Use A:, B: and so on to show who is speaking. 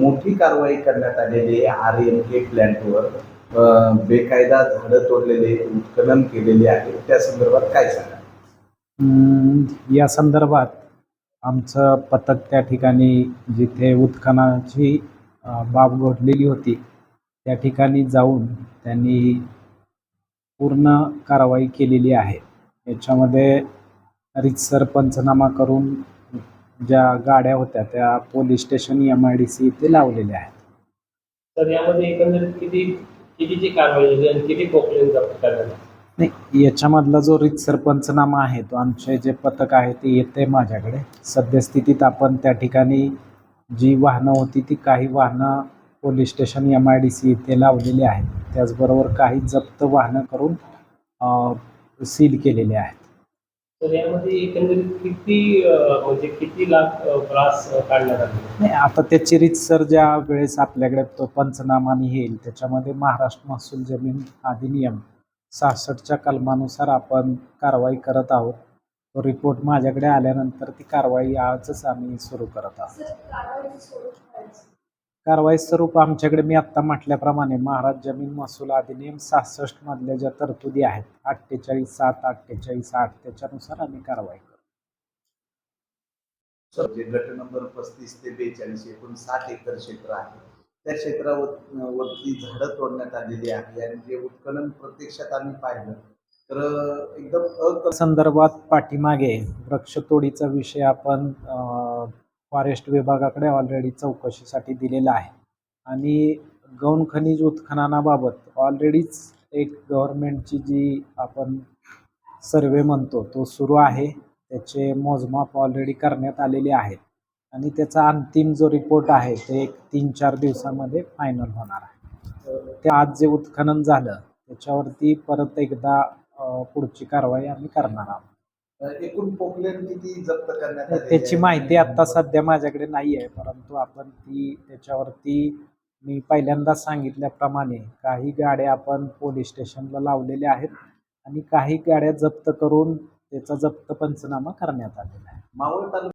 A: मोठी कारवाई करण्यात आलेली आहे. आर एम के प्लॅन्टवर बेकायदा झाडं तोडलेले उत्खनन केलेले आहे. त्या संदर्भात काय सांगा
B: या संदर्भात आमचं पथक त्या ठिकाणी जिथे उत्खननाची बाब घडलेली होती त्या ठिकाणी जाऊन त्यांनी पूर्ण कारवाई केलेली आहे. याच्यामध्ये रितसर पंचनामा करून ज्या गाड्या होत्या त्या police station M I D C इथे लावलेल्या आहेत.
C: तर यामध्ये एकंदरीत किती कितीची कारवाई झाली आणि किती पोकलेन जप्त करण्यात आले?
B: नाही याच्यामधला जो रितसर पंचनामा आहे तो आमचे जे पथक आहे ते येते माझ्याकडे. सद्यस्थितीत आपण त्या ठिकाणी जी वाहनं होती ती काही वाहनं police station M I D C इथे लावलेली आहेत. त्याचबरोबर काही जप्त वाहनं करून सील केलेले आहेत.
C: तर यामध्ये एकंदरीत किती अं, म्हणजे किती लाख अं, ब्रास अं, काढण्यात आले
B: नाही आता त्याची रीतसर ज्या वेळेस आपल्याकडे तो पंचनामा येईल त्याच्यामध्ये महाराष्ट्र महसूल जमीन अधिनियम सहासष्टच्या कलमानुसार आपण कारवाई करत आहोत. तो रिपोर्ट माझ्याकडे आल्यानंतर ती कारवाई आजच आम्ही सुरू करत आहोत. कारवाई स्वरूप आमच्याकडे मी आत्ता म्हटल्याप्रमाणे महाराज जमीन महसूल अधिनियम सहासष्ट मधल्या ज्या तरतुदी आहेत अठ्ठेचाळीस सात अठ्ठेचाळीस आठ त्याच्यानुसार आम्ही कारवाई करू.
A: जे गट नंबर पस्तीस ते बेचाळीस एकूण साठ एकर क्षेत्र आहे त्या क्षेत्रावर वरती झाडं तोडण्यात आलेली आहे आणि जे उत्खनन प्रत्यक्षात आम्ही पाहिलं तर एकदम
B: संदर्भात पाठीमागे वृक्षतोडीचा विषय आपण फॉरेस्ट विभागाकडे ऑलरेडी चौकशीसाठी दिलेला आहे. आणि गौण खनिज उत्खननाबाबत ऑलरेडीच एक गव्हर्नमेंटची जी आपण सर्वे म्हणतो तो सुरू आहे. त्याचे मोजमाप ऑलरेडी करण्यात आलेले आहेत. आणि त्याचा अंतिम जो रिपोर्ट आहे ते एक तीन चार दिवसामध्ये फायनल होणार आहे. ते आज जे उत्खनन झालं त्याच्यावरती परत एकदा पुढची कारवाई आम्ही करणार आहोत.
A: एकूण पोकलेन किती जप्त करण्यात आलेली
B: त्याची
A: आहे?
B: माहिती आता सध्या माझ्याकडे नाही आहे परंतु आपण ती त्याच्यावरती मी पहिल्यांदाच सांगितल्याप्रमाणे काही गाड्या आपण पोलीस स्टेशनला लावलेल्या आहेत आणि काही गाड्या जप्त करून त्याचा जप्त पंचनामा करण्यात आलेला आहे
A: मावळ तालुक्यात